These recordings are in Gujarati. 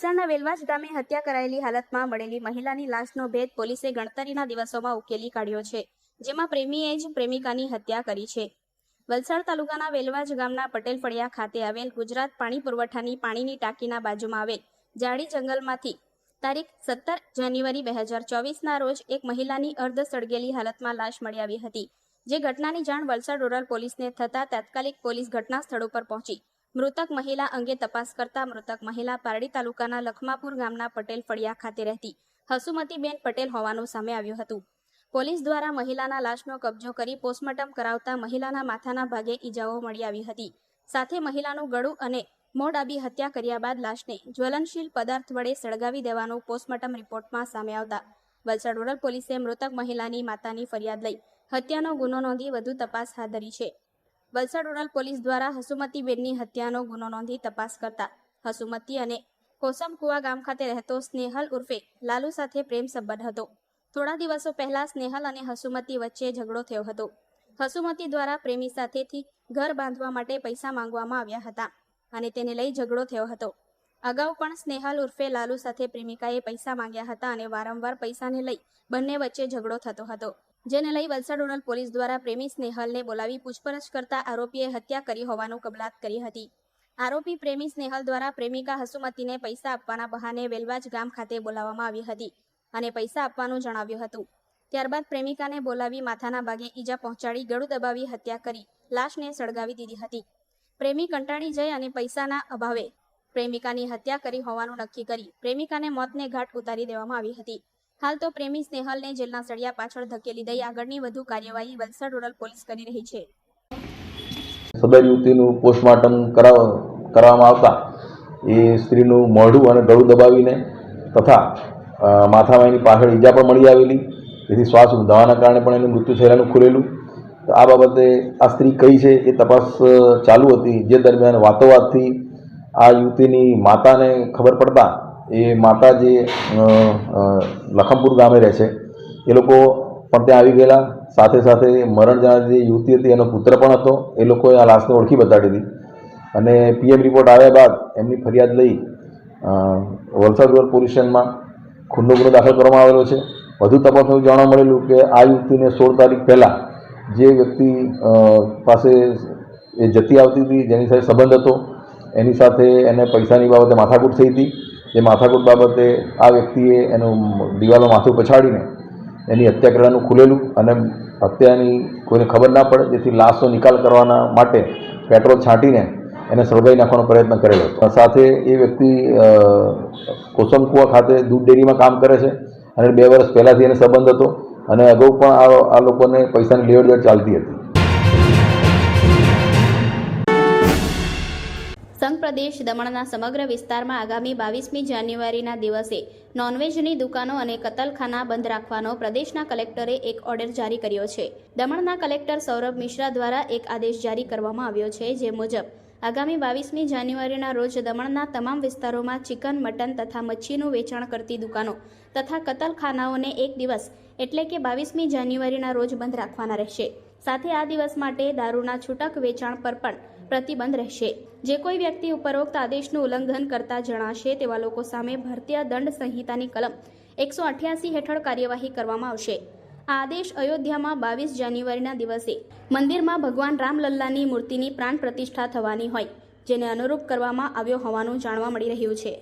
વલસાડના વેલવાજ ગામે હત્યા કરાયેલી હાલતમાં મળેલી મહિલાની લાશનો ભેદ પોલીસે ગણતરીના દિવસોમાં ઉકેલી કાઢ્યો છે, જેમાં પ્રેમીએ જ પ્રેમિકાની હત્યા કરી છે. વલસાડ તાલુકાના વેલવાજ ગામના પટેલ ફળિયા ખાતે આવેલ ગુજરાત પાણી પુરવઠાની પાણીની ટાંકીના બાજુમાં આવેલ જાડી જંગલમાંથી તારીખ સત્તર જાન્યુઆરી બે હજાર ચોવીસના રોજ એક મહિલાની અર્ધ સળગેલી હાલતમાં લાશ મળી આવી હતી, જે ઘટનાની જાણ વલસાડ રૂરલ પોલીસને થતાં તાત્કાલિક પોલીસ ઘટના સ્થળ ઉપર પહોંચી. મૃતક મહિલા અંગે તપાસ કરતા મૃતક મહિલા પારડી તાલુકાના લખમાપુર ગામના પટેલ ફળિયા ખાતે રહેતી હસુમતીબેન પટેલ હોવાનું સામે આવ્યું હતું. પોલીસ દ્વારા મહિલાના લાશનો કબજો કરી પોસ્ટમોર્ટમ કરાવતા મહિલાના માથાના ભાગે ઈજાઓ મળી આવી હતી. સાથે મહિલાનું ગળું અને મોં ડાબી હત્યા કર્યા બાદ લાશને જ્વલનશીલ પદાર્થ વડે સળગાવી દેવાનું પોસ્ટમોર્ટમ રિપોર્ટમાં સામે આવતા વલસાડ રૂરલ પોલીસે મૃતક મહિલાની માતાની ફરિયાદ લઈ હત્યાનો ગુનો નોંધી વધુ તપાસ હાથ ધરી છે. વલસાડ રૂરલ પોલીસ દ્વારા હસુમતીબેનની હત્યાનો ગુનો નોંધી તપાસ કરતા હસુમતી અને કોસમકુવા ગામ ખાતે રહેતો સ્નેહલ ઉર્ફે લાલુ સાથે પ્રેમ સંબંધ હતો. થોડા દિવસો પહેલા સ્નેહલ અને હસુમતી વચ્ચે ઝઘડો થયો હતો. હસુમતી દ્વારા પ્રેમી સાથેથી ઘર બાંધવા માટે પૈસા માંગવામાં આવ્યા હતા અને તેને લઈ ઝઘડો થયો હતો. અગાઉ પણ સ્નેહલ ઉર્ફે લાલુ સાથે પ્રેમિકાએ પૈસા માંગ્યા હતા અને વારંવાર પૈસાને લઈ બંને વચ્ચે ઝઘડો થતો હતો. જેને લઈ વલસાડ રૂરલ પોલીસ દ્વારા પ્રેમી સ્નેહલને બોલાવી પૂછપરછ કરતા આરોપીએ હત્યા કરી હોવાનું કબલાત કરી હતી. આરોપી પ્રેમી સ્નેહલ દ્વારા પ્રેમિકા હસુમતીને પૈસા આપવાના બહાને વેલવાજ ગામ ખાતે બોલાવવામાં આવી હતી અને પૈસા આપવાનું જણાવ્યું હતું. ત્યારબાદ પ્રેમિકાને બોલાવી માથાના ભાગે ઈજા પહોંચાડી ગળું દબાવી હત્યા કરી લાશને સળગાવી દીધી હતી. પ્રેમી કંટાળી જઈ અને પૈસાના અભાવે પ્રેમિકાની હત્યા કરી હોવાનું નક્કી કરી પ્રેમિકાને મોતને ઘાટ ઉતારી દેવામાં આવી હતી. હાલ તો પ્રેમી સ્નેહલને જેલના સળિયા પાછળ ધકેલી દઈ આગળની વધુ કાર્યવાહી વલસાડ રૂરલ પોલીસ કરી રહી છે. સદર યુવતીનું પોસ્ટમોર્ટમ કરાવ, કરવામાં આવતા એ સ્ત્રીનું મોઢું અને ગળું દબાવીને તથા માથામાં પાછળ ઈજા પણ મળી આવેલી. તેથી શ્વાસ ઊંધાવાના કારણે પણ એનું મૃત્યુ થયેલાનું ખુલેલું. તો આ બાબતે આ સ્ત્રી કઈ છે એ તપાસ ચાલુ હતી. જે દરમિયાન વાતોવાતથી આ યુવતીની માતાને ખબર પડતા એ માતા જે લખમપુર ગામે રહે છે. એ લોકો પણ ત્યાં આવી ગયેલા. સાથે સાથે મરણ જનાર જે યુવતી હતી, એનો પુત્ર પણ હતો. એ લોકોએ આ લાશને ઓળખી બતાડી હતી અને પીએમ રિપોર્ટ આવ્યા બાદ એમની ફરિયાદ લઈ વલસાડ રૂરલ પોલીસ સ્ટેશનમાં ખુલ્લો ગુનો દાખલ કરવામાં આવેલો છે. વધુ તપાસમાં જાણવા મળેલું કે આ યુવતીને સોળ તારીખ પહેલાં જે વ્યક્તિ પાસે એ જતી આવતી હતી, જેની સાથે સંબંધ હતો, એની સાથે એને પૈસાની બાબતે માથાકૂટ થઈ હતી. જે માથાકૂટ બાબતે આ વ્યક્તિએ એનું દિવાલો માથું પછાડીને એની હત્યા કરવાનું ખુલેલું અને હત્યાની કોઈને ખબર ના પડે, જેથી લાશનો નિકાલ કરવાના માટે પેટ્રોલ છાંટીને એને સળગાવી નાખવાનો પ્રયત્ન કરેલો હતો. સાથે એ વ્યક્તિ કોસમકુવા ખાતે દૂધ ડેરીમાં કામ કરે છે અને બે વર્ષ પહેલાંથી એને સંબંધ હતો અને અગાઉ પણ આ લોકોને પૈસાની લેવડ દેવડ ચાલતી હતી. સંઘ પ્રદેશ દમણના સમગ્ર વિસ્તારમાં આગામી બાવીસમી જાન્યુઆરીના દિવસે નોનવેજની દુકાનો અને કતલખાના બંધ રાખવાનો પ્રદેશના કલેક્ટરે એક ઓર્ડર જારી કર્યો છે. દમણના કલેક્ટર સૌરભ મિશ્રા દ્વારા એક આદેશ જારી કરવામાં આવ્યો છે, જે મુજબ આગામી બાવીસમી જાન્યુઆરીના રોજ દમણના તમામ વિસ્તારોમાં ચિકન, મટન તથા મચ્છીનું વેચાણ કરતી દુકાનો તથા કતલખાનાઓને એક દિવસ એટલે કે બાવીસમી જાન્યુઆરીના રોજ બંધ રાખવાના રહેશે. સાથે આ દિવસ માટે દારૂના છૂટક વેચાણ પર પણ પ્રતિબંધ રહેશે. જે કોઈ વ્યક્તિ ઉપરોક્ત આદેશનું ઉલ્લંઘન કરતા જણાશે, તેવા લોકો સામે ભારતીય દંડ સંહિતાની કલમ એકસો અઠ્યાસી હેઠળ કાર્યવાહી કરવામાં આવશે. આ આદેશ અયોધ્યામાં બાવીસ જાન્યુઆરીના દિવસે મંદિરમાં ભગવાન રામલલ્લાની મૂર્તિની પ્રાણ પ્રતિષ્ઠા થવાની હોય, જેને અનુરૂપ કરવામાં આવ્યો હોવાનું જાણવા મળી રહ્યું છે.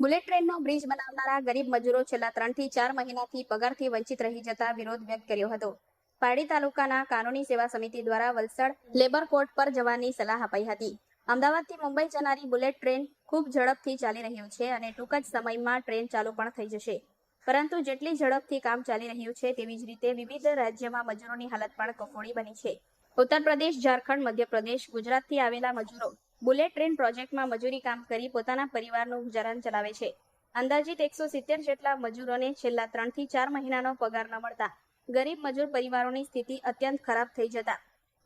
બુલેટ ટ્રેનનો બ્રિજ બનાવનારા ગરીબ મજૂરો છેલ્લા ત્રણથી ચાર મહિનાથી પગારથી વંચિત રહી જતા વિરોધ વ્યક્ત કર્યો હતો. પારડી તાલુકાના કાનૂની સેવા સમિતિ દ્વારા વલસાડ લેબર કોર્ટ પર જવાની સલાહ અપાઈ હતી. અમદાવાદથી મુંબઈ જનારી બુલેટ ટ્રેન ખૂબ ઝડપથી ચાલી રહ્યું છે અને ટૂંક જ સમયમાં ટ્રેન ચાલુ પણ થઈ જશે. પરંતુ જેટલી ઝડપથી કામ ચાલી રહ્યું છે તેવી જ રીતે વિવિધ રાજ્યમાં મજૂરોની હાલત પણ કફોડી બની છે. ઉત્તર પ્રદેશ, ઝારખંડ, મધ્યપ્રદેશ, ગુજરાતથી આવેલા મજૂરો બુલેટ ટ્રેન પ્રોજેક્ટમાં મજૂરી કામ કરી પોતાના પરિવારનું ગુજરાન ચલાવે છે. અંદાજિત એકસો સિત્તેર જેટલા મજૂરોને છેલ્લા ત્રણથી ચાર મહિનાનો પગાર ન મળતા ગરીબ મજૂર પરિવારોની સ્થિતિ અત્યંત ખરાબ થઈ જતા.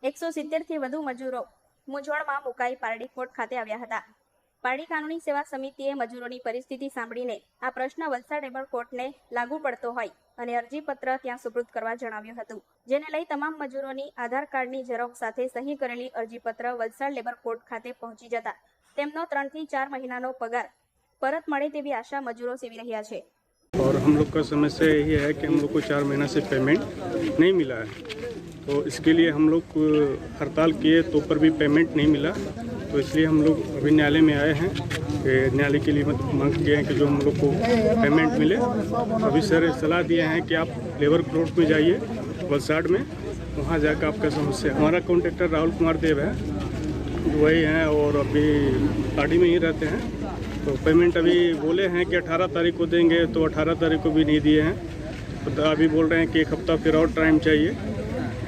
એકસો સિત્તેરથી વધુ મજૂરો મૂંઝવણમાં મુકાઈ પારડી કોર્ટ ખાતે આવ્યા હતા. પારડી કાનૂની સેવા સમિતિએ મજૂરોની પરિસ્થિતિ સાંભળીને આ પ્રશ્ન વલસાડ લેબર કોર્ટને લાગુ પડતો હોય અને અરજીપત્ર ત્યાં સુપૃત કરવા જણાવ્યું હતું, જેને લઈ તમામ મજૂરોની આધાર કાર્ડની ઝેરોક્ષ સાથે સહી કરેલી અરજીપત્ર વલસાડ લેબર કોર્ટ ખાતે પહોંચી જતા. તેમનો ત્રણથી ચાર મહિનાનો પગાર પરત મળે તેવી આશા મજૂરો સેવી રહ્યા છે. और हम लोग का समस्या यही है कि हम लोग को चार महीना से पेमेंट नहीं मिला है। तो इसके लिए हम लोग हड़ताल किए तो पर भी पेमेंट नहीं मिला। तो इसलिए हम लोग अभी न्यायालय में आए हैं न्यायालय के लिए मांग किए हैं कि जो हम लोग को पेमेंट मिले। अभी सर सलाह दिए हैं कि आप लेबर कोर्ट में जाइए, वलसाड में। वहाँ जाकर आपका समस्या, हमारा कॉन्ट्रेक्टर राहुल कुमार देव है, वही हैं और अभी पार्टी में ही रहते हैं। तो पेमेंट अभी बोले हैं कि 18 तारीख को देंगे तो 18 तारीख को भी नहीं दिए हैं। तो अभी बोल रहे हैं कि एक हफ़्ता फिर और टाइम चाहिए।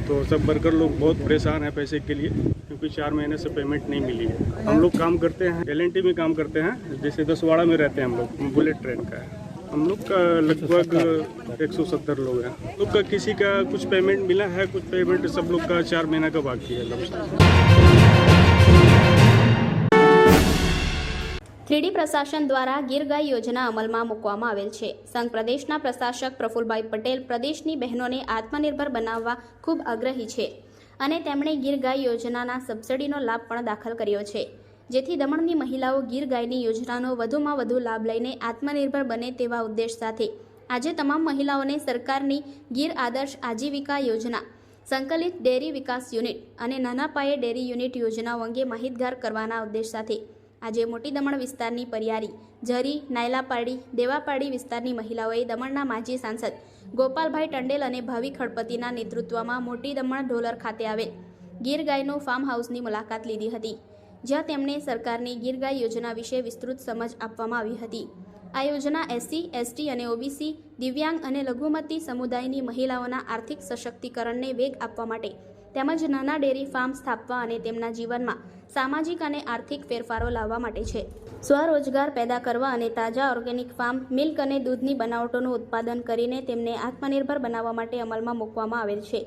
तो सब वर्कर लोग बहुत परेशान हैं पैसे के लिए, क्योंकि चार महीने से पेमेंट नहीं मिली है। हम लोग काम करते हैं एल में काम करते हैं, जैसे दसवाड़ा में रहते हैं हम लोग बुलेट ट्रेन का है। हम लोग का लगभग 170 लोग हैं। हम लोग का किसी का कुछ पेमेंट मिला है, कुछ पेमेंट सब लोग का चार महीना का बाकी है लमसम થ્રીડી પ્રશાસન દ્વારા ગીર ગાય યોજના અમલમાં મૂકવામાં આવેલ છે. સંઘ પ્રદેશના પ્રશાસક પ્રફુલભાઈ પટેલ પ્રદેશની બહેનોને આત્મનિર્ભર બનાવવા ખૂબ આગ્રહી છે અને તેમણે ગીર ગાય યોજનાના સબસિડીનો લાભ પણ દાખલ કર્યો છે. જેથી દમણની મહિલાઓ ગીર ગાયની યોજનાનો વધુમાં વધુ લાભ લઈને આત્મનિર્ભર બને તેવા ઉદ્દેશ સાથે આજે તમામ મહિલાઓને સરકારની ગીર આદર્શ આજીવિકા યોજના, સંકલિત ડેરી વિકાસ યુનિટ અને નાના પાયે ડેરી યુનિટ યોજનાઓ અંગે માહિતગાર કરવાના ઉદ્દેશ સાથે આજે મોટી દમણ વિસ્તારની પરિયારી, ઝરી, નાયલાપાડી, દેવાપાડી વિસ્તારની મહિલાઓએ દમણના માજી સાંસદ ગોપાલભાઈ ટંડેલ અને ભાવિ ખડપતિના નેતૃત્વમાં મોટી દમણ ઢોલર ખાતે આવેલ ગીર ગાયનું ફાર્મ હાઉસની મુલાકાત લીધી હતી, જ્યાં તેમણે સરકારની ગીર ગાય યોજના વિશે વિસ્તૃત સમજ આપવામાં આવી હતી. આ યોજના એસસી, એસટી અને ઓબીસી, દિવ્યાંગ અને લઘુમતી સમુદાયની મહિલાઓના આર્થિક સશક્તિકરણને વેગ આપવા માટે તેમજ નાના ડેરી ફાર્મ સ્થાપવા અને તેમના જીવનમાં સામાજિક અને આર્થિક ફેરફારો લાવવા માટે છે. સ્વરોજગાર પેદા કરવા અને તાજા ઓર્ગેનિક ફાર્મ, મિલ્ક અને દૂધની બનાવટોનું ઉત્પાદન કરીને તેમને આત્મનિર્ભર બનાવવા માટે અમલમાં મૂકવામાં આવેલ છે,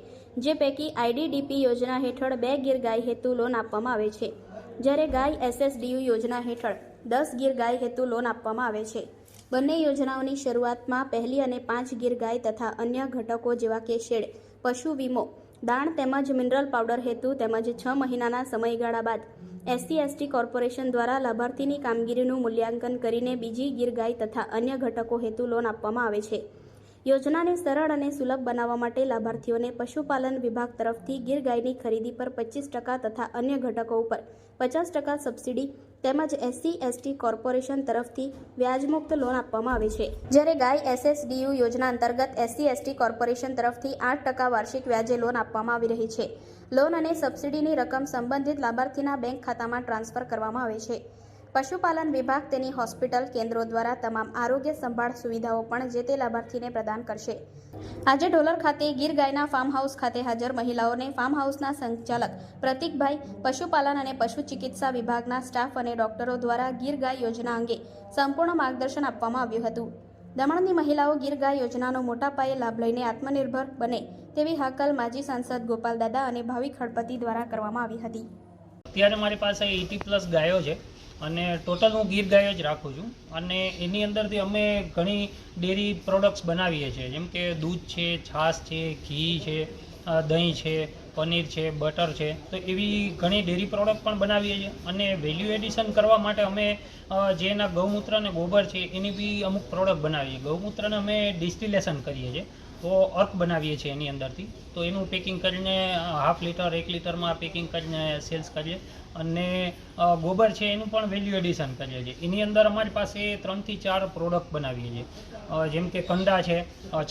જે પૈકી આઈડીડીપી યોજના હેઠળ બે ગીર ગાય હેતુ લોન આપવામાં આવે છે. જ્યારે ગાય એસએસડીયુ યોજના હેઠળ દસ ગીર ગાય હેતુ લોન આપવામાં આવે છે. બંને યોજનાઓની શરૂઆતમાં પહેલી અને પાંચ ગીર ગાય તથા અન્ય ઘટકો જેવા કે શેડ, પશુ વીમો દાણ તેમજ મિનરલ પાવડર હેતુ તેમજ છ મહિનાના સમયગાળા બાદ એસસી એસટી કોર્પોરેશન દ્વારા લાભાર્થીની કામગીરીનું મૂલ્યાંકન કરીને બીજી ગીર ગાય તથા અન્ય ઘટકો હેતુ લોન આપવામાં આવે છે. યોજનાને સરળ અને સુલભ બનાવવા માટે લાભાર્થીઓને પશુપાલન વિભાગ તરફથી ગીર ગાયની ખરીદી પર પચીસ ટકા તથા અન્ય ઘટકો ઉપર પચાસ ટકા સબસિડી તેમજ એસસી, એસટી કોર્પોરેશન તરફથી વ્યાજમુક્ત લોન આપવામાં આવે છે. જ્યારે ગાય એસએસડીયુ યોજના અંતર્ગત એસસી, એસટી કોર્પોરેશન તરફથી આઠ ટકા વાર્ષિક વ્યાજે લોન આપવામાં આવી રહી છે. લોન અને સબસિડીની રકમ સંબંધિત લાભાર્થીના બેંક ખાતામાં ટ્રાન્સફર કરવામાં આવે છે. પશુપાલન વિભાગ તેની હોસ્પિટલ કેન્દ્રો દ્વારા તમામ આરોગ્ય સંભાળ સુવિધાઓ પણ જે તે લાભાર્થીને પ્રદાન કરશે. આજે ઢોલર ખાતે ગીર ગાયના ફાર્મ હાઉસ ખાતે હાજર મહિલાઓને ફાર્મ હાઉસના સંચાલક પ્રતિકભાઈ પશુપાલન અને પશુ ચિકિત્સા વિભાગના સ્ટાફ અને ડોક્ટરો દ્વારા ગીર ગાય યોજના અંગે સંપૂર્ણ માર્ગદર્શન આપવામાં આવ્યું હતું. દમણની મહિલાઓ ગીર ગાય યોજનાનો મોટા પાયે લાભ લઈને આત્મનિર્ભર બને તેવી હાકલ માજી સાંસદ ગોપાલ દાદા અને ભાવિક ખડપતિ દ્વારા કરવામાં આવી હતી. અત્યારે મારી પાસે એટી પ્લસ ગાયો છે અને ટોટલ હું ગીર ગાયો જ રાખું છું. અને એની અંદરથી અમે ઘણી ડેરી પ્રોડક્ટ્સ બનાવીએ છીએ. જેમ કે દૂધ છે, છાશ છે, ઘી છે દહીં છે, પનીર છે, બટર છે. તો એવી ઘણી ડેરી પ્રોડક્ટ પણ બનાવીએ છીએ. અને વેલ્યુ એડિશન કરવા માટે અમે જે એના ગૌમૂત્ર અને ગોબર છે એની બી અમુક પ્રોડક્ટ બનાવીએ ગૌમૂત્રને અમે ડિસ્ટિલેશન કરીએ છીએ. અર્ક બનાવીએ છીએ એની અંદરથી. તો એનું પેકિંગ કરીને હાફ લીટર એક લીટરમાં પેકિંગ કરીને સેલ્સ કરીએ. અને ગોબર છે એનું પણ વેલ્યુ એડિશન કરીએ છીએ. એની અંદર અમારી પાસે ત્રણથી ચાર પ્રોડક્ટ બનાવીએ છીએ. જેમ કે કંડા છે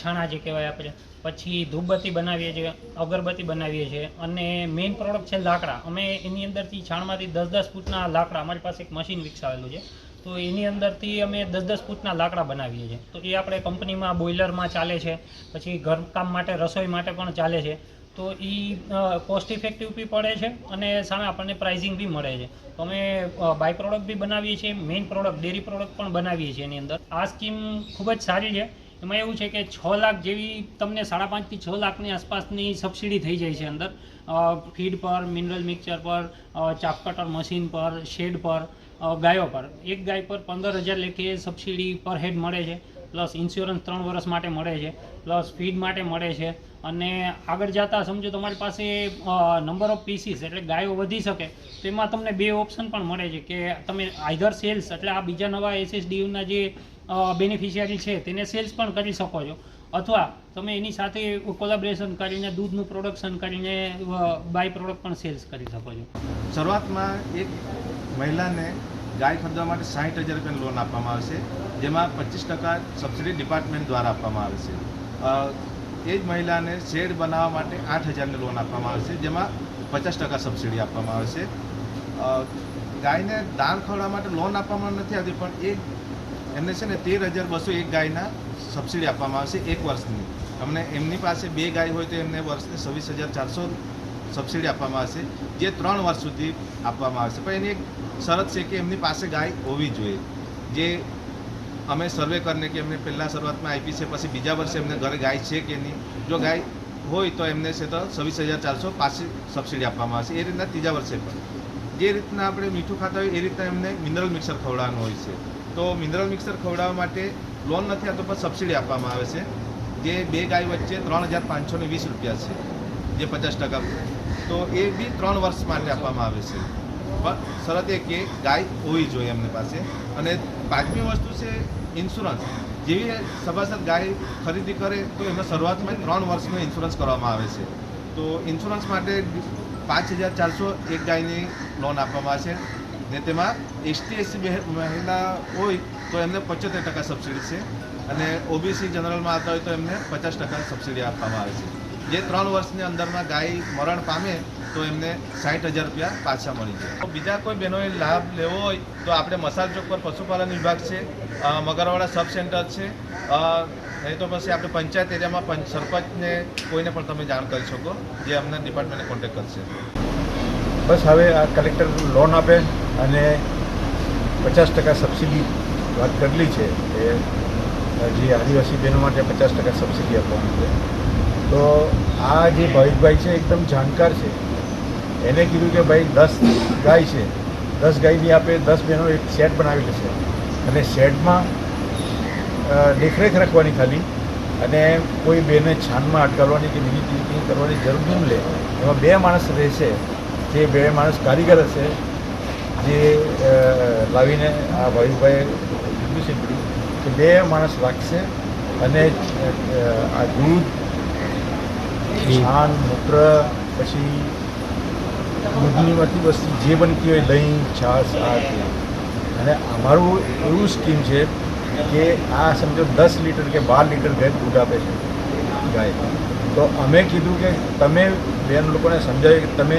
છાણા જે કહેવાય આપણે. પછી ધૂપબત્તી બનાવીએ છીએ, અગરબત્તી બનાવીએ છીએ. અને મેઇન પ્રોડક્ટ છે લાકડા. અમે એની અંદરથી છાણમાંથી દસ દસ ફૂટના લાકડા, અમારી પાસે એક મશીન વિકસાવેલું છે. તો એની અંદરથી અમે દસ દસ ફૂટના લાકડા બનાવીએ છીએ. તો એ આપણે કંપનીમાં બોઇલરમાં ચાલે છે, પછી ઘરકામ માટે, રસોઈ માટે પણ ચાલે છે. તો એ કોસ્ટ ઇફેક્ટિવ બી પડે છે અને સામે આપણને પ્રાઇઝિંગ બી મળે છે. તો અમે બાય પ્રોડક્ટ બી બનાવીએ છીએ મેઇન પ્રોડક્ટ ડેરી પ્રોડક્ટ પણ બનાવીએ છીએ એની અંદર. આ સ્કીમ ખૂબ જ સારી છે. એમાં એવું છે કે છ લાખ જેવી તમને સાડા પાંચથી છ લાખની આસપાસની સબસિડી થઈ જાય છે અંદર. ફીડ પર મિનરલ મિક્સચર પર ચાપ કટર મશીન પર શેડ પર. ગાયો પર. એક ગાય પર પંદર હજાર લેખે સબસિડી પર હેડ મળે છે પ્લસ ઇન્સ્યોરન્સ ત્રણ વર્ષ માટે મળે છે પ્લસ ફીડ માટે મળે છે. અને આગળ જતાં સમજો તમારી પાસે નંબર ઓફ પીસીસ એટલે ગાયો વધી શકે તો એમાં તમને બે ઓપ્શન પણ મળે છે કે તમે આઈધર સેલ્સ એટલે આ બીજા નવા એસએસડીયુના જે બેનિફિશિયરી છે તેને સેલ્સ પણ કરી શકો છો. અથવા તમે એની સાથે કોલાબરેશન કરીને, દૂધનું પ્રોડક્શન કરીને બાય પ્રોડક્ટ પણ સેલ્સ કરી શકો છો. શરૂઆતમાં એક મહિલાને ગાય ખરીદવા માટે સાઠ હજાર રૂપિયાની લોન આપવામાં આવશે જેમાં પચીસ ટકા સબસિડી ડિપાર્ટમેન્ટ દ્વારા આપવામાં આવે છે. એ જ મહિલાને શેડ બનાવવા માટે આઠ હજારની લોન આપવામાં આવશે જેમાં પચાસ ટકા સબસિડી આપવામાં આવશે ગાયને દાણ ખવડાવવા માટે લોન આપવામાં નથી આવતી, પણ એક એમને છે ને તેર હજાર બસો એક ગાયના સબસિડી આપવામાં આવશે એક વર્ષની. અમને એમની પાસે બે ગાય હોય તો એમને વર્ષને છવ્વીસ હજાર ચારસો સબસિડી આપવામાં આવશે, જે ત્રણ વર્ષ સુધી આપવામાં આવશે. પણ એની એક શરત છે કે એમની પાસે ગાય હોવી જોઈએ. જે અમે સર્વે કરીને કે એમને પહેલાં શરૂઆતમાં આપી છે, પછી બીજા વર્ષે એમને ઘરે ગાય છે કે નહીં. જો ગાય હોય તો એમને છે તો છવ્વીસ હજાર ચારસો પાછી સબસિડી આપવામાં આવશે. એ રીતના ત્રીજા વર્ષે પણ. જે રીતના આપણે મીઠું ખાતા હોય એ રીતના એમને મિનરલ મિક્સર ખવડાવવાનું હોય છે. તો મિનરલ મિક્સર ખવડાવવા માટે લોન નથી આવતો, પણ સબસિડી આપવામાં આવે છે. જે બે ગાય વચ્ચે ત્રણ હજાર પાંચસો ને વીસ રૂપિયા છે. જે પચાસ ટકા. તો એ બી ત્રણ વર્ષ માટે આપવામાં આવે છે. પણ શરત એ કે ગાય હોવી જોઈએ એમની પાસે. અને પાંચમી વસ્તુ છે ઇન્સ્યોરન્સ જેવી સભાસદ ગાય ખરીદી કરે તો એમાં શરૂઆતમાં ત્રણ વર્ષનો ઇન્સ્યોરન્સ કરવામાં આવે છે. તો ઇન્સ્યોરન્સ માટે પાંચ હજાર ચારસો એક ગાયની લોન આપવામાં આવશે ને તેમાં એસટી એસસી મહિલા હોય તો એમને પંચોતેર ટકા સબસિડી છે. અને ઓબીસી જનરલમાં આવતા હોય તો એમને પચાસ ટકા સબસિડી આપવામાં આવે છે. જે ત્રણ વર્ષની અંદરમાં ગાય મરણ પામે તો એમને સાઠ હજાર રૂપિયા પાછા મળી જાય બીજા કોઈ બહેનોએ લાભ લેવો હોય તો આપણે મસાલ ચોક પર પશુપાલન વિભાગ છે મગરવાડા સબ સેન્ટર છે નહીં તો પછી આપણે પંચાયત એરિયામાં પંચ સરપંચને કોઈને પણ તમે જાણ કરી શકો જે અમને ડિપાર્ટમેન્ટને કોન્ટેક્ટ કરશે. બસ હવે આ કલેક્ટર લોન આપે અને પચાસ ટકા સબસિડી વાત કરેલી છે એ જે આદિવાસી બહેનો માટે પચાસ ટકા સબસિડી આપવાની છે તો આ જે ભાવિકભાઈ છે એકદમ જાણકાર છે. એને કીધું કે ભાઈ દસ ગાય છે. દસ ગાયની આપે દસ બહેનો એક શેડ બનાવી લેશે અને શેડમાં દેખરેખ રાખવાની ખાલી અને કોઈ બેને છાનમાં અટકાવવાની કે બીજી ચીજ કરવાની જરૂર નહીં લે એમાં બે માણસ રહેશે. જે બે માણસ કારીગર હશે જે લાવીને આ ભાઈભાઈએ કીધું છે કે બે માણસ રાખશે અને આ દૂધ છાન મૂત્ર પછી દૂધનીમાંથી વસ્તુ જે બનતી હોય, દહીં, છાશ, આ અને અમારું એવું સ્કીમ છે કે આ સમજો દસ લીટર કે બાર લીટર ગાય દૂધ આપે છે ગાય. તો અમે કીધું કે તમે બેન લોકોને સમજાવ્યું કે તમે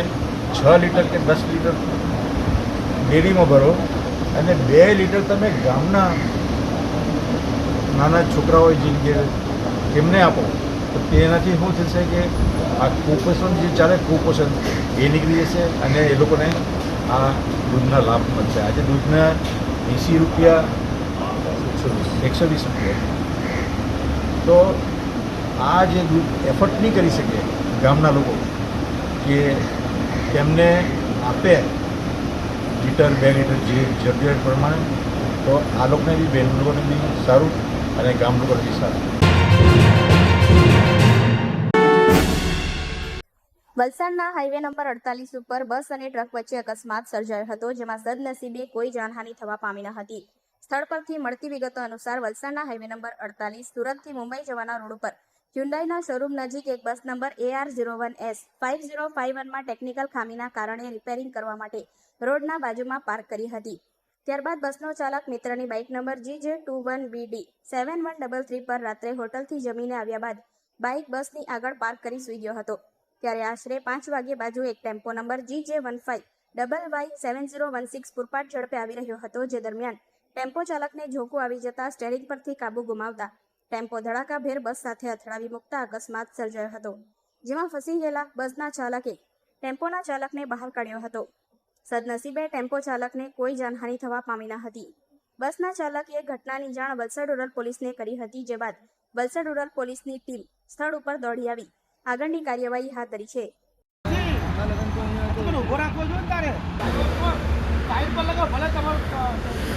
છ લીટર કે દસ લીટર ડેરીમાં ભરો અને બે લીટર તમે ગામના નાના છોકરાઓ જે જે તેમને આપો. તો તેનાથી શું થશે કે આ કુપોષણ જે ચાલે કુપોષણ એ નીકળી જશે અને એ લોકોને આ દૂધના લાભ મળશે. આજે દૂધના એંસી રૂપિયા એકસો વીસ રૂપિયા. તો આ જે દૂધ એફર્ટ નહીં કરી શકે ગામના લોકો કે તેમને આપે લીટર બે લીટર જે જરૂરિયાત પ્રમાણે, તો આ લોકોને બી, બેન લોકોને બી સારું અને ગામ લોકોને બી સારું. વલસાડના હાઈવે નંબર અડતાલીસ ઉપર બસ અને ટ્રક વચ્ચે અકસ્માત સર્જાયો હતો, જેમાં સદનસીબે કોઈ જાનહાનિ થવા પામી ન હતી. સ્થળ પરથી મળતી વિગતો અનુસાર વલસાડના હાઈવે નંબર અડતાલીસ સુરતથી મુંબઈ જવાના રોડ ઉપર હ્યુન્ડાઈના શોરૂમ નજીક એક bus number AR zero one S five zero five વનમાં ટેકનિકલ ખામીના કારણે રિપેરિંગ કરવા માટે રોડના બાજુમાં પાર્ક કરી હતી. ત્યારબાદ બસનો ચાલક મિત્રની bike number G J two one D seven one double three પર રાત્રે હોટલથી જમીને આવ્યા બાદ બાઇક બસની આગળ પાર્ક કરી સૂઈ ગયો હતો. ત્યારે આશરે પાંચ વાગ્યે બાજુ એક tempo number G J one five double Y seven zero one six પૂરપાટ ઝડપે આવી રહ્યો હતો, જે દરમિયાન ટેમ્પો ચાલકને ઝોકું આવી જતા સ્ટેરિંગ પરથી કાબુ ગુમાવતા ટેમ્પો ધડાકાભેર બસ સાથે અથડાવી મૂકતા અકસ્માત સર્જાયો હતો, જેમાં ફસી ગયેલા બસના ચાલકે ટેમ્પોના ચાલકને બહાર કાઢ્યો હતો. સદનસીબે ટેમ્પો ચાલકને કોઈ જાનહાનિ થવા પામી ન હતી. બસના ચાલકે ઘટનાની જાણ વલસાડ રૂરલ પોલીસને કરી હતી, જે બાદ વલસાડ રૂરલ પોલીસની ટીમ સ્થળ ઉપર દોડી આવી. આગળની કાર્યવાહી હાથ ધરી છે. સવારનું